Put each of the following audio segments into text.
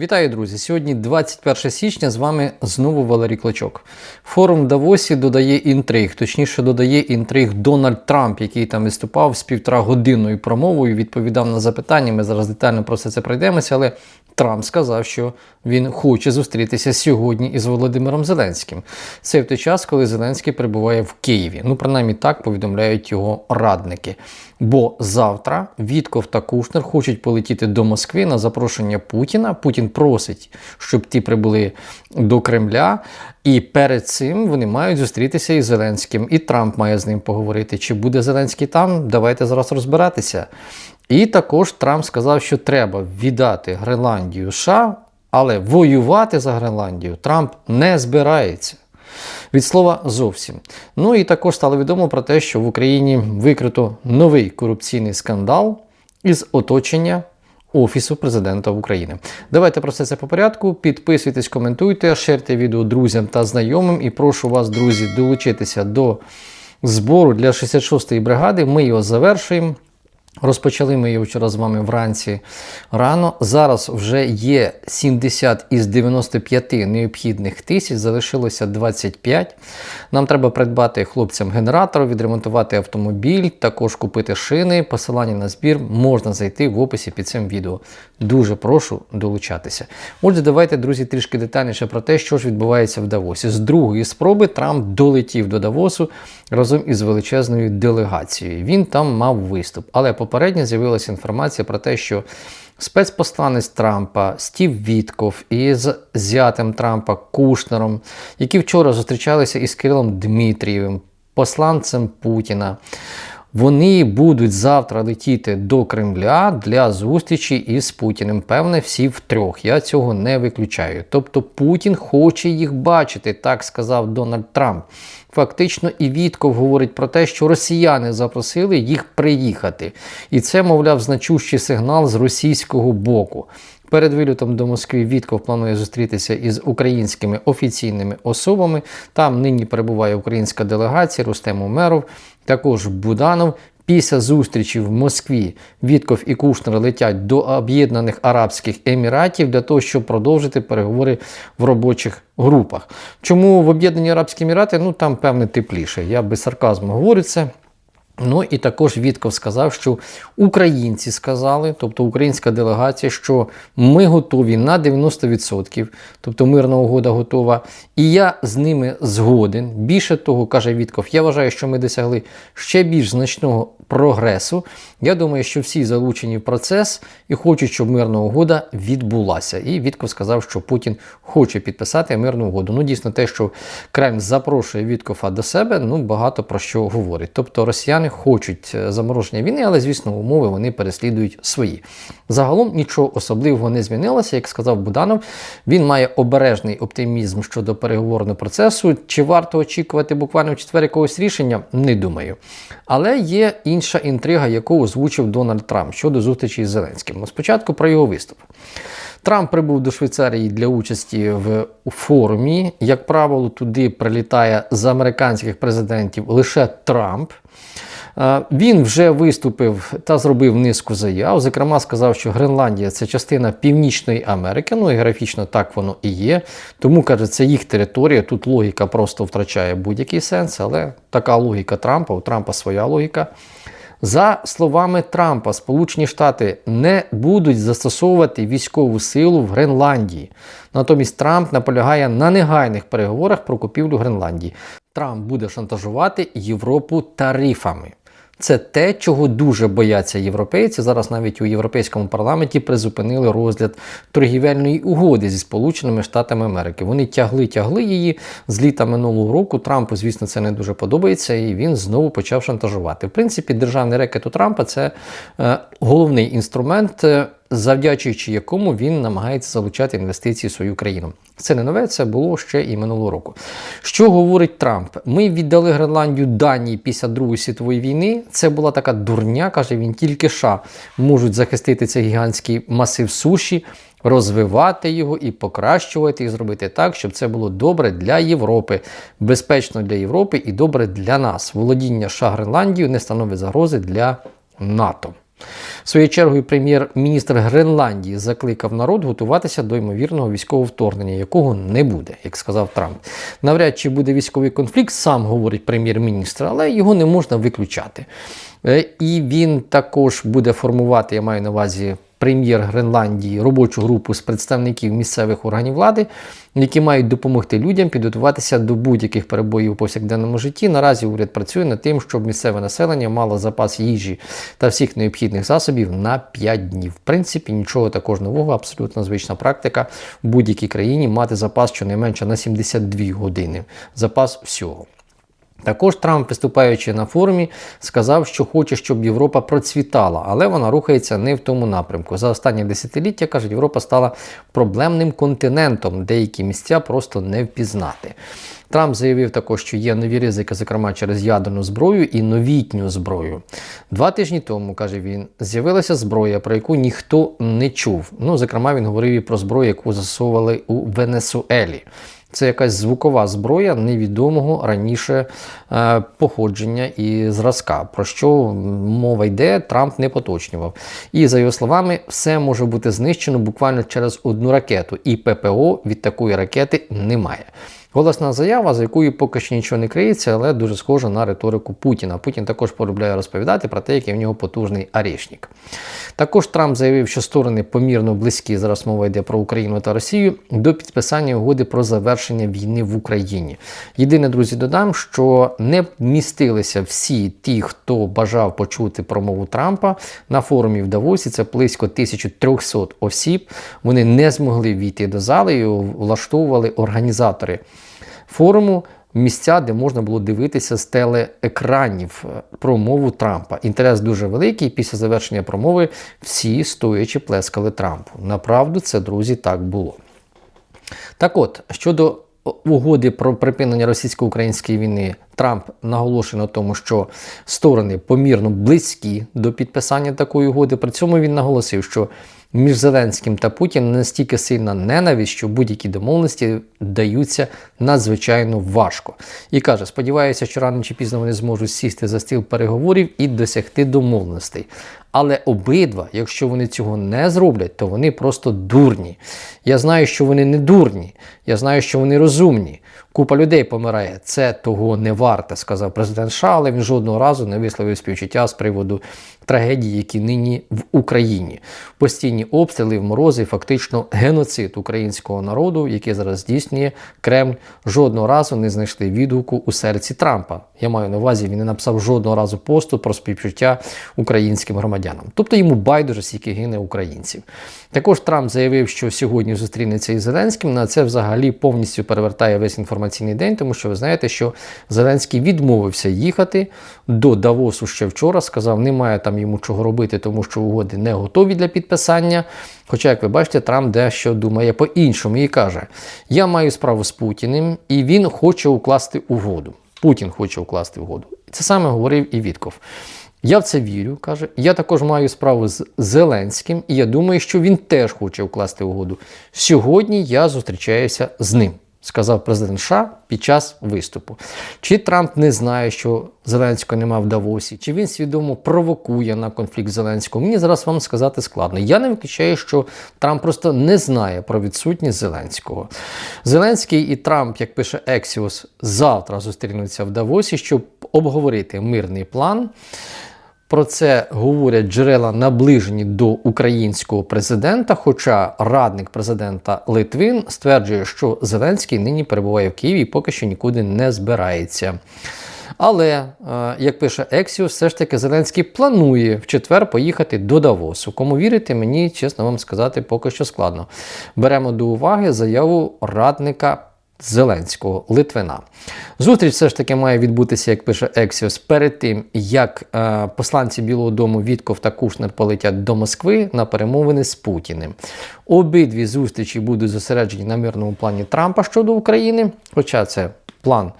Вітаю, друзі! Сьогодні 21 січня. З вами знову Валерій Клочок. Форум Давосі додає інтриг, точніше додає інтриг Дональд Трамп, який там виступав з півтора годинною промовою, відповідав на запитання. Ми зараз детально про все це пройдемося, але Трамп сказав, що він хоче зустрітися сьогодні із Володимиром Зеленським. Це в той час, коли Зеленський перебуває в Києві. Ну, принаймні так повідомляють його радники. Бо завтра Вітков та Кушнер хочуть полетіти до Москви на запрошення Путіна. Путін просить, щоб ті прибули до Кремля. І перед цим вони мають зустрітися із Зеленським. І Трамп має з ним поговорити. Чи буде Зеленський там? Давайте зараз розбиратися. І також Трамп сказав, що треба віддати Гренландію США, але воювати за Гренландію Трамп не збирається. Від слова зовсім. Ну і також стало відомо про те, що в Україні викрито новий корупційний скандал із оточення Офісу президента України. Давайте про все це по порядку. Підписуйтесь, коментуйте, шерте відео друзям та знайомим. І прошу вас, друзі, долучитися до збору для 66-ї бригади. Ми його завершуємо. Розпочали ми його вчора з вами вранці рано. Зараз вже є 70 із 95 необхідних тисяч, залишилося 25. Нам треба придбати хлопцям генератор, відремонтувати автомобіль, також купити шини. Посилання на збір можна зайти в описі під цим відео. Дуже прошу долучатися. Отже, давайте, друзі, трішки детальніше про те, що ж відбувається в Давосі. З другої спроби Трамп долетів до Давосу разом із величезною делегацією. Він там мав виступ. Але попередньо з'явилася інформація про те, що спецпосланець Трампа Стів Вітков із зятем Трампа Кушнером, які вчора зустрічалися із Кирилом Дмитрієвим, посланцем Путіна. Вони будуть завтра летіти до Кремля для зустрічі із Путіним. Певне, всі втрьох. Я цього не виключаю. Тобто Путін хоче їх бачити, так сказав Дональд Трамп. Фактично, і Вітков говорить про те, що росіяни запросили їх приїхати. І це, мовляв, значущий сигнал з російського боку. Перед вилітом до Москви Вітков планує зустрітися із українськими офіційними особами. Там нині перебуває українська делегація Рустем Умеров, також Буданов. Після зустрічі в Москві Вітков і Кушнер летять до Об'єднаних Арабських Еміратів для того, щоб продовжити переговори в робочих групах. Чому в Об'єднані Арабські Емірати? Ну там певне тепліше. Я без сарказму говорю це. Ну і також Вітков сказав, що українці сказали, тобто українська делегація, що ми готові на 90%, тобто мирна угода готова. І я з ними згоден. Більше того, каже Вітков, я вважаю, що ми досягли ще більш значного прогресу. Я думаю, що всі залучені в процес і хочуть, щоб мирна угода відбулася. І Вітков сказав, що Путін хоче підписати мирну угоду. Ну, дійсно, те, що Кремль запрошує Віткова до себе, ну багато про що говорить. Тобто росіяни хочуть замороження війни, але, звісно, умови вони переслідують свої. Загалом нічого особливого не змінилося, як сказав Буданов. Він має обережний оптимізм щодо переговорного процесу. Чи варто очікувати буквально в четвер якогось рішення? Не думаю. Але є інша інтрига, яку озвучив Дональд Трамп щодо зустрічі з Зеленським. Ну, Спочатку про його виступ. Трамп прибув до Швейцарії для участі в форумі. Як правило, туди прилітає з американських президентів лише Трамп. Він вже виступив та зробив низку заяв. Зокрема, сказав, що Гренландія це частина Північної Америки. Ну і графічно так воно і є. Тому каже, це їх територія. Тут логіка просто втрачає будь-який сенс, але така логіка Трампа, у Трампа своя логіка. За словами Трампа, Сполучені Штати не будуть застосовувати військову силу в Гренландії. Натомість Трамп наполягає на негайних переговорах про купівлю Гренландії. Трамп буде шантажувати Європу тарифами. Це те, чого дуже бояться європейці. Зараз навіть у європейському парламенті призупинили розгляд торгівельної угоди зі Сполученими Штатами Америки. Вони тягли, тягли її з літа минулого року. Трампу, звісно, це не дуже подобається, і він знову почав шантажувати. В принципі, державний рекет у Трампа це е, головний інструмент. Завдячуючи якому він намагається залучати інвестиції в свою країну. Це не нове, це було ще і минулого року. Що говорить Трамп? Ми віддали Гренландію Данії після Другої світової війни. Це була така дурня, каже він, тільки США можуть захистити цей гігантський масив суші. Розвивати його і покращувати, і зробити так, щоб це було добре для Європи, безпечно для Європи і добре для нас. Володіння США Гренландією не становить загрози для НАТО. Своєю чергою прем'єр-міністр Гренландії закликав народ готуватися до ймовірного військового вторгнення, якого не буде, як сказав Трамп. Навряд чи буде військовий конфлікт, сам говорить прем'єр-міністр, але його не можна виключати. Е, І він також буде формувати, я маю на увазі прем'єр Гренландії, робочу групу з представників місцевих органів влади, які мають допомогти людям підготуватися до будь-яких перебоїв у повсякденному житті. Наразі уряд працює над тим, щоб місцеве населення мало запас їжі та всіх необхідних засобів на 5 днів. В принципі, нічого також нового, абсолютно звична практика в будь-якій країні мати запас щонайменше на 72 години. Запас всього. Також Трамп, виступаючи на форумі, сказав, що хоче, щоб Європа процвітала, але вона рухається не в тому напрямку. За останні десятиліття, каже, Європа стала проблемним континентом, деякі місця просто не впізнати. Трамп заявив також, що є нові ризики, зокрема через ядерну зброю і новітню зброю. Два тижні тому, каже він, з'явилася зброя, про яку ніхто не чув. Ну, зокрема, він говорив і про зброю, яку засовували у Венесуелі. Це якась звукова зброя невідомого раніше е, походження і зразка, про що мова йде, Трамп не поточнював. І за його словами, все може бути знищено буквально через одну ракету, і ППО від такої ракети немає. Голосна заява, за якою поки що нічого не криється, але дуже схожа на риторику Путіна. Путін також полюбляє розповідати про те, який в нього потужний арішник. Також Трамп заявив, що сторони помірно близькі, зараз мова йде про Україну та Росію, до підписання угоди про завершення війни в Україні. Єдине, друзі, додам, що не вмістилися всі ті, хто бажав почути промову Трампа на форумі в Давосі. Це близько 1300 осіб. Вони не змогли війти до зали і влаштовували організатори форуму. Місця, де можна було дивитися з телеекранів е, промову Трампа. Інтерес дуже великий. Після завершення промови всі стоячи плескали Трампу. Направду це, друзі, так було. Так от, щодо угоди про припинення російсько-української війни, Трамп наголошує на тому, що сторони помірно близькі до підписання такої угоди. При цьому він наголосив, що між Зеленським та Путіним настільки сильна ненависть, що будь-які домовленості даються надзвичайно важко. І каже: сподіваюся, що рано чи пізно вони зможуть сісти за стіл переговорів і досягти домовленостей. Але обидва, якщо вони цього не зроблять, то вони просто дурні. Я знаю, що вони не дурні. Я знаю, що вони розумні. Купа людей помирає. Це того не варте, сказав президент США, але він жодного разу не висловив співчуття з приводу трагедії, які нині в Україні. Постійні обстріли в морози, фактично геноцид українського народу, який зараз здійснює Кремль, жодного разу не знайшли відгуку у серці Трампа. Я маю на увазі, він не написав жодного разу посту про співчуття українським громадянам. Тобто йому байдуже скільки гине українців. Також Трамп заявив, що сьогодні зустрінеться із Зеленським. На це взагалі повністю перевертає весь інформаційний день, тому що ви знаєте, що Зеленський відмовився їхати до Давосу ще вчора. Сказав, немає там йому чого робити, тому що угоди не готові для підписання. Хоча, як ви бачите, Трамп дещо думає по-іншому і каже: Я маю справу з Путіним, і він хоче укласти угоду. Путін хоче укласти угоду. Це саме говорив і Вітков. Я в це вірю, каже. Я також маю справу з Зеленським, і я думаю, що він теж хоче укласти угоду. Сьогодні я зустрічаюся з ним, сказав президент США під час виступу. Чи Трамп не знає, що Зеленського нема в Давосі, чи він свідомо провокує на конфлікт Зеленського? Мені зараз вам сказати складно. Я не виключаю, що Трамп просто не знає про відсутність Зеленського. Зеленський і Трамп, як пише Ексіос, завтра зустрінуться в Давосі, щоб обговорити мирний план. Про це говорять джерела наближені до українського президента. Хоча радник президента Литвин стверджує, що Зеленський нині перебуває в Києві і поки що нікуди не збирається. Але, е, як пише Ексіус, все ж таки Зеленський планує в четвер поїхати до Давосу. Кому вірити, мені, чесно вам сказати, поки що складно. Беремо до уваги заяву радника. Зеленського Литвина. Зустріч все ж таки має відбутися, як пише Ексіос, перед тим, як е, посланці Білого Дому Вітков та Кушнер полетять до Москви на перемовини з Путіним. Обидві зустрічі будуть зосереджені на мирному плані Трампа щодо України, хоча це. План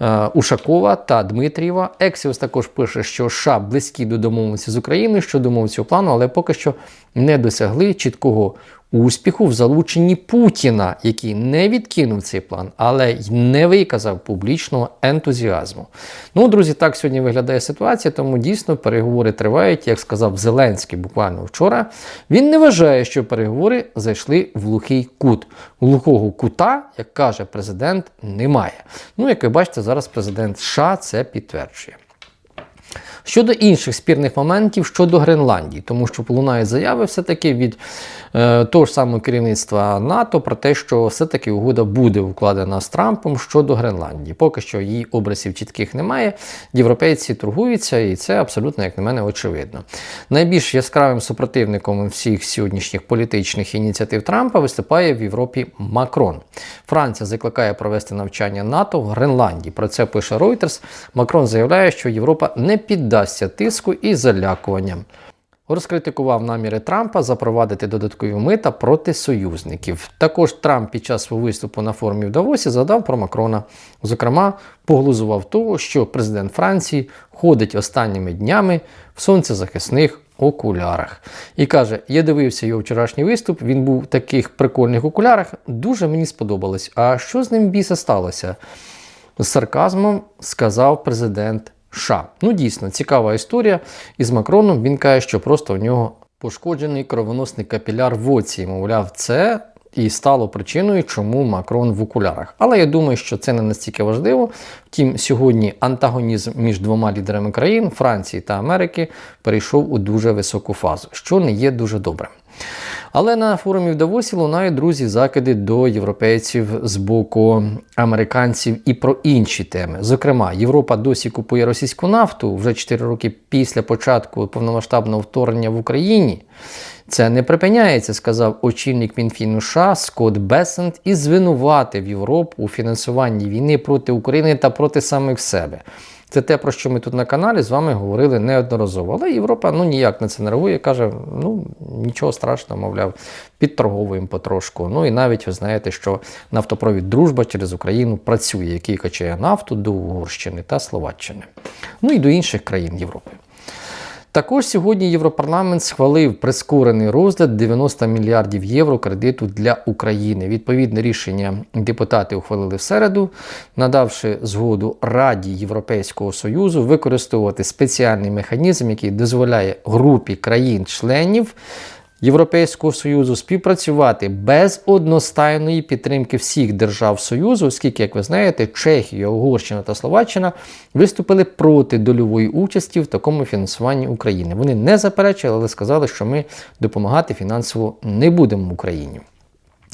е, Ушакова та Дмитрієва. Ексіос також пише, що США близькі до домовленості з Україною щодо мов цього плану, але поки що не досягли чіткого успіху в залученні Путіна, який не відкинув цей план, але й не виказав публічного ентузіазму. Ну, друзі, так сьогодні виглядає ситуація, тому дійсно переговори тривають, як сказав Зеленський буквально вчора. Він не вважає, що переговори зайшли в глухий кут. Глухого кута, як каже президент, немає. Ну, як ви бачите, зараз президент США це підтверджує. Щодо інших спірних моментів щодо Гренландії, тому що лунають заяви все-таки від е, того ж самого керівництва НАТО про те, що все-таки угода буде укладена з Трампом щодо Гренландії. Поки що її образів чітких немає. Європейці торгуються, і це абсолютно, як на мене, очевидно. Найбільш яскравим супротивником всіх сьогоднішніх політичних ініціатив Трампа виступає в Європі Макрон. Франція закликає провести навчання НАТО в Гренландії. Про це пише Reuters. Макрон заявляє, що Європа не піддасться тиску і залякуванням. Розкритикував наміри Трампа запровадити додаткові мита проти союзників. Також Трамп під час свого виступу на форумі в Давосі задав про Макрона. Зокрема, поглузував того, що президент Франції ходить останніми днями в сонцезахисних окулярах. І каже: я дивився його вчорашній виступ, він був в таких прикольних окулярах, дуже мені сподобалось. А що з ним біса сталося? З сарказмом сказав президент США. Ну, дійсно, цікава історія. Із Макроном він каже, що просто у нього пошкоджений кровоносний капіляр в оці. Мовляв, це і стало причиною, чому Макрон в окулярах. Але я думаю, що це не настільки важливо. Втім, сьогодні антагонізм між двома лідерами країн Франції та Америки перейшов у дуже високу фазу, що не є дуже добрим. Але на форумі в Давосі лунають друзі закиди до європейців з боку американців і про інші теми. Зокрема, Європа досі купує російську нафту вже 4 роки після початку повномасштабного вторгнення в Україні. Це не припиняється, сказав очільник Мінфіну США Скотт Бесент і звинуватив Європу у фінансуванні війни проти України та проти самих себе. Це те, про що ми тут на каналі з вами говорили неодноразово. Але Європа ну ніяк на це не реагує. Каже, ну нічого страшного, мовляв, підторговуємо потрошку. Ну і навіть ви знаєте, що нафтопровід Дружба через Україну працює, який качає нафту до Угорщини та Словаччини. Ну і до інших країн Європи. Також сьогодні Європарламент схвалив прискорений розгляд 90 мільярдів євро кредиту для України. Відповідне рішення депутати ухвалили в середу, надавши згоду Раді Європейського Союзу використовувати спеціальний механізм, який дозволяє групі країн-членів. Європейського союзу співпрацювати без одностайної підтримки всіх держав Союзу, оскільки, як ви знаєте, Чехія, Угорщина та Словаччина виступили проти дольової участі в такому фінансуванні України. Вони не заперечили, але сказали, що ми допомагати фінансово не будемо Україні.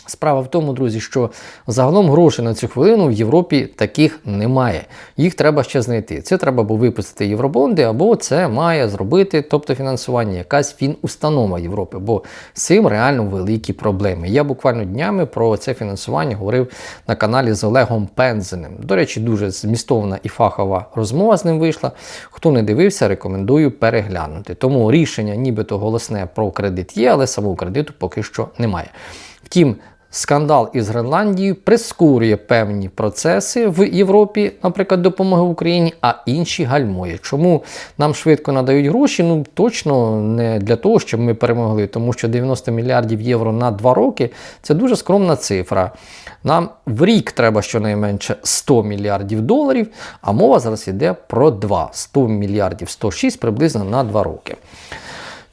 Справа в тому, друзі, що загалом грошей на цю хвилину в Європі таких немає. Їх треба ще знайти. Це треба або випустити євробонди, або це має зробити, тобто фінансування, якась фінустанова Європи, бо з цим реально великі проблеми. Я буквально днями про це фінансування говорив на каналі з Олегом Пензеним. До речі, дуже змістовна і фахова розмова з ним вийшла. Хто не дивився, рекомендую переглянути. Тому рішення, нібито голосне про кредит є, але самого кредиту поки що немає. Втім, скандал із Гренландією прискорює певні процеси в Європі, наприклад, допомоги Україні, а інші гальмує. Чому нам швидко надають гроші? Ну точно не для того, щоб ми перемогли, тому що 90 мільярдів євро на 2 роки це дуже скромна цифра. Нам в рік треба щонайменше 100 мільярдів доларів, а мова зараз йде про 2. 100 мільярдів 106 приблизно на 2 роки.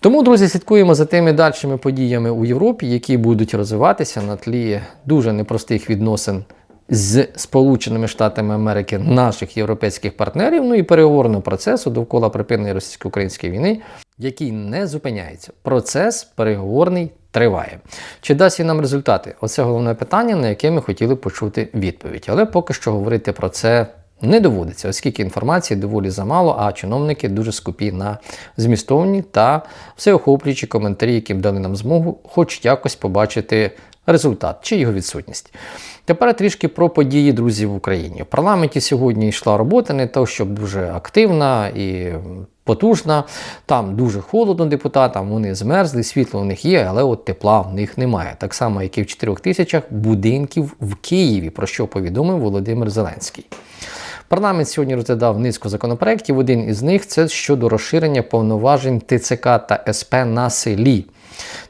Тому, друзі, слідкуємо за тими дальшими подіями у Європі, які будуть розвиватися на тлі дуже непростих відносин з Сполученими Штатами Америки, наших європейських партнерів, ну і переговорного процесу довкола припинення російсько-української війни, який не зупиняється. Процес переговорний триває. Чи дасть він нам результати? Оце головне питання, на яке ми хотіли почути відповідь. Але поки що говорити про це не доводиться, оскільки інформації доволі замало, а чиновники дуже скупі на змістовні та всеохоплюючі коментарі, які б дали нам змогу, хоч якось побачити результат чи його відсутність. Тепер трішки про події друзі в Україні. В парламенті сьогодні йшла робота, не то щоб дуже активна і потужна. Там дуже холодно депутатам, вони змерзли, світло в них є, але от тепла в них немає. Так само, як і в 4 тисячах будинків в Києві, про що повідомив Володимир Зеленський. Парламент сьогодні розглядав низку законопроєктів. Один із них це щодо розширення повноважень ТЦК та СП на селі.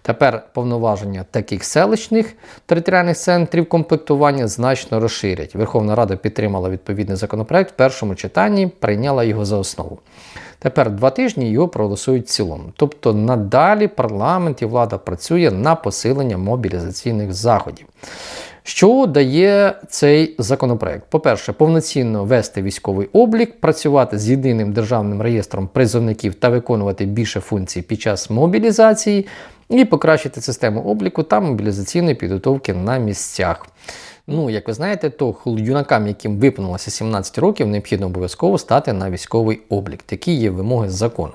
Тепер повноваження таких селищних територіальних центрів комплектування значно розширять. Верховна Рада підтримала відповідний законопроект в першому читанні, прийняла його за основу. Тепер два тижні його проголосують в цілому. Тобто надалі парламент і влада працює на посилення мобілізаційних заходів. Що дає цей законопроект? По-перше, повноцінно вести військовий облік, працювати з єдиним державним реєстром призовників та виконувати більше функцій під час мобілізації, і покращити систему обліку та мобілізаційної підготовки на місцях. Ну, як ви знаєте, то юнакам, яким виповнилося 17 років, необхідно обов'язково стати на військовий облік. Такі є вимоги з закону.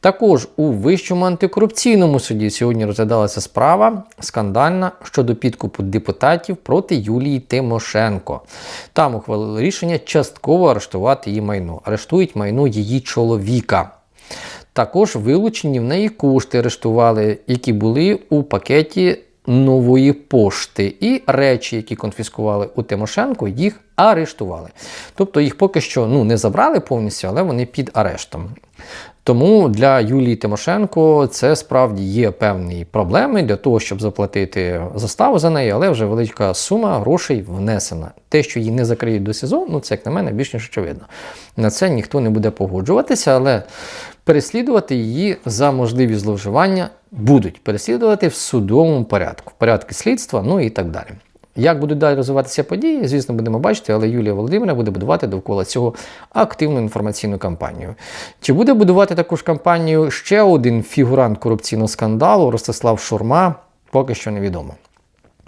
Також у Вищому антикорупційному суді сьогодні розглядалася справа скандальна щодо підкупу депутатів проти Юлії Тимошенко. Там ухвалили рішення частково арештувати її майно. Арештують майно її чоловіка. Також вилучені в неї кошти арештували, які були у пакеті нової пошти, і речі, які конфіскували у Тимошенко, їх арештували. Тобто їх поки що ну, не забрали повністю, але вони під арештом. Тому для Юлії Тимошенко це справді є певні проблеми для того, щоб заплатити заставу за неї, але вже велика сума грошей внесена. Те, що її не закриють до СІЗО, ну це як на мене більш ніж очевидно. На це ніхто не буде погоджуватися, але переслідувати її за можливі зловживання будуть переслідувати в судовому порядку, в порядку слідства, ну і так далі. Як будуть далі розвиватися події, звісно, будемо бачити, але Юлія Володимирівна буде будувати довкола цього активну інформаційну кампанію. Чи буде будувати таку ж кампанію ще один фігурант корупційного скандалу Ростислав Шурма, поки що невідомо.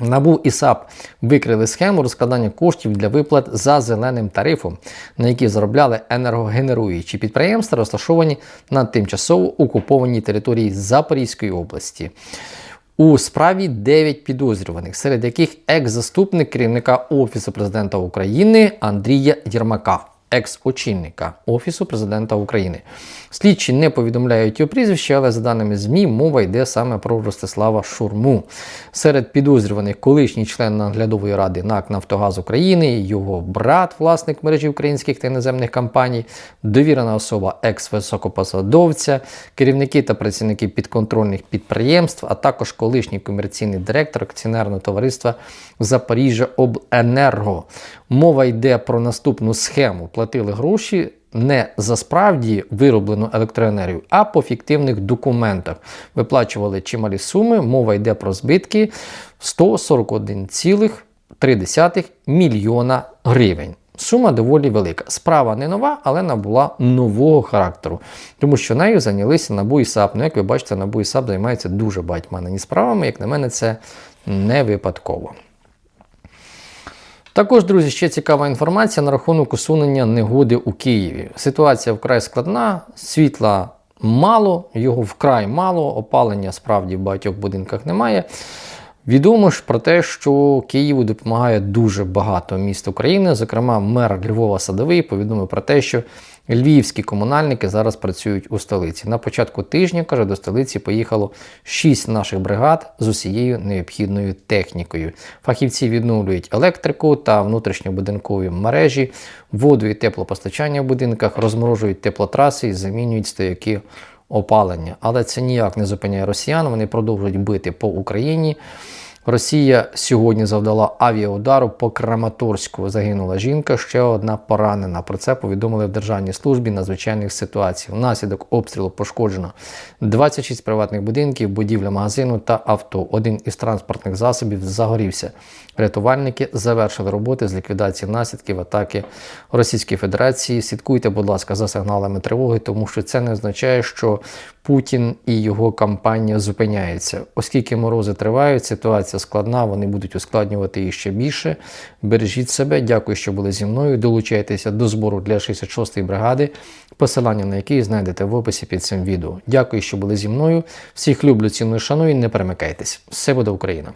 НАБУ і САП викрили схему розкладання коштів для виплат за зеленим тарифом, на які заробляли енергогенеруючі підприємства, розташовані на тимчасово окупованій території Запорізької області. У справі 9 підозрюваних, серед яких екс-заступник керівника Офісу президента України Андрія Єрмака екс-очільника Офісу президента України. Слідчі не повідомляють його прізвище, але за даними ЗМІ, мова йде саме про Ростислава Шурму. Серед підозрюваних колишній член наглядової ради НАК Нафтогаз України, його брат, власник мережі українських та іноземних компаній, довірена особа екс-високопосадовця, керівники та працівники підконтрольних підприємств, а також колишній комерційний директор акціонерного товариства Запоріжжя Обленерго. Мова йде про наступну схему. Платили гроші не за справді вироблену електроенергію, а по фіктивних документах. Виплачували чималі суми. Мова йде про збитки 141,3 мільйона гривень. Сума доволі велика. Справа не нова, але набула нового характеру, тому що нею зайнялися НАБУ і САП. Ну, як ви бачите, НАБУ і САП займаються дуже багатьма нині справами. Як на мене, це не випадково. Також, друзі, ще цікава інформація на рахунок усунення негоди у Києві. Ситуація вкрай складна, світла мало, його вкрай мало, опалення справді в багатьох будинках немає. Відомо ж про те, що Києву допомагає дуже багато міст України. Зокрема, мер Львова Садовий повідомив про те, що львівські комунальники зараз працюють у столиці. На початку тижня, каже, до столиці поїхало 6 наших бригад з усією необхідною технікою. Фахівці відновлюють електрику та внутрішньобудинкові мережі, воду і теплопостачання в будинках, розморожують теплотраси і замінюють стояки опалення. Але це ніяк не зупиняє росіян. Вони продовжують бити по Україні. Росія сьогодні завдала авіаудару по Краматорську. Загинула жінка, ще одна поранена. Про це повідомили в Державній службі надзвичайних ситуацій. Внаслідок обстрілу пошкоджено 26 приватних будинків, будівля магазину та авто. Один із транспортних засобів загорівся. Рятувальники завершили роботи з ліквідації наслідків атаки Російської Федерації. Слідкуйте, будь ласка, за сигналами тривоги, тому що це не означає, що Путін і його кампанія зупиняється. Оскільки морози тривають, ситуація складна, вони будуть ускладнювати її ще більше. Бережіть себе, дякую, що були зі мною. Долучайтеся до збору для 66-ї бригади, посилання на який знайдете в описі під цим відео. Дякую, що були зі мною. Всіх люблю, ціную, шаную, не перемикайтесь. Все буде Україна!